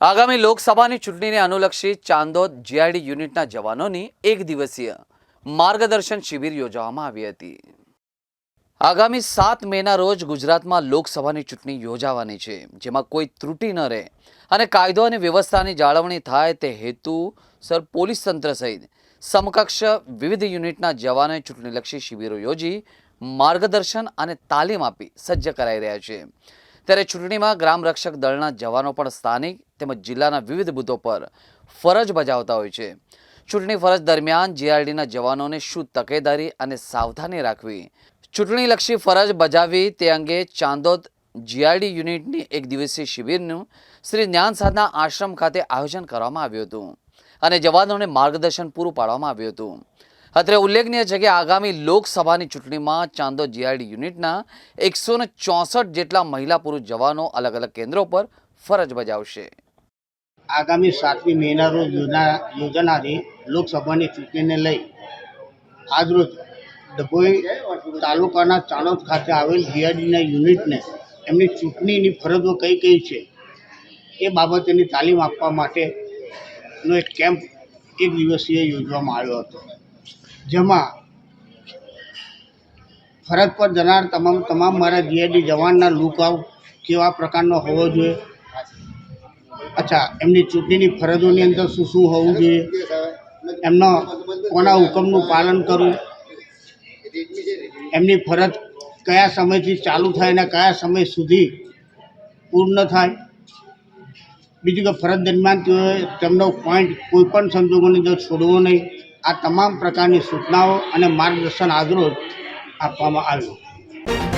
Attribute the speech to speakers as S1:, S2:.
S1: આગામી લોકસભાની ચૂંટણીને અનુલક્ષી ચાંદોદ જીઆઈડી યુનિટના જવાનોની એક દિવસીય માર્ગદર્શન શિબિર યોજવામાં આવી હતી. આગામી સાત મેના રોજ ગુજરાતમાં લોકસભાની ચૂંટણી યોજાવાની છે, જેમાં કોઈ ત્રુટિ ન રહે અને કાયદો અને વ્યવસ્થાની જાળવણી થાય તે હેતુ સર પોલીસ તંત્ર સહિત સમકક્ષ વિવિધ યુનિટના જવાનોએ ચૂંટણીલક્ષી શિબિરો યોજી માર્ગદર્શન અને તાલીમ આપી સજ્જ કરાઈ રહ્યા છે. ત્યારે ચૂંટણીમાં ગ્રામ રક્ષક દળના જવાનો પણ સ્થાનિક તેમજ જિલ્લાના વિવિધ બૂથો પર ફરજ બજાવતા હોય છે. ચૂંટણી ફરજ દરમિયાન જીઆરડીના જવાનોને શું તકેદારી અને સાવધાની રાખવી. ચૂંટણીલક્ષી ફરજ બજાવી તે અંગે ચાંદોદ જીઆરડી યુનિટની એક દિવસીય શિબિરનું શ્રી જ્ઞાન સાધના આશ્રમ ખાતે આયોજન કરવામાં આવ્યું હતું અને જવાનોને માર્ગદર્શન પૂરું પાડવામાં આવ્યું હતું. અત્રે ઉલ્લેખનીય છે કે આગામી લોકસભાની ચૂંટણીમાં ચાંદોદ જીઆઈડી યુનિટના એકસો ચોસઠ જેટલા મહિલા પુરુષ જવાનો અલગ અલગ કેન્દ્રો પર ફરજ બજાવશે.
S2: આગામી સાતમી મેના રોજ યોજાનારી લોકસભાની ચૂંટણીને લઈ આજરોજ ડભોઈ તાલુકાના ચાણોદ ખાતે આવેલ જીઆરડીના યુનિટને એમની ચૂંટણીની ફરજો કઈ કઈ છે એ બાબતેની તાલીમ આપવા માટેનો એક કેમ્પ એક દિવસીય યોજવામાં આવ્યો હતો. જેમાં ફરજ પર જનાર તમામ તમામ મારા જીઆઈડી જવાનના લુકઆઉટ કેવા પ્રકારનો હોવો જોઈએ. અચ્છા, એમની ચૂંટણીની ફરજોની અંદર શું શું હોવું જોઈએ? એમનો કોના હુકમનું પાલન કરવું? એમની ફરજ કયા સમયથી ચાલુ થાય અને કયા સમય સુધી પૂર્ણ થાય? બીજું કે ફરજ દરમિયાન તેઓએ તેમનો પોઈન્ટ કોઈ પણ સંજોગોની અંદર છોડવો નહીં. આ તમામ પ્રકારની સૂચનાઓ અને માર્ગદર્શન આજરોજ આપવામાં આવ્યું.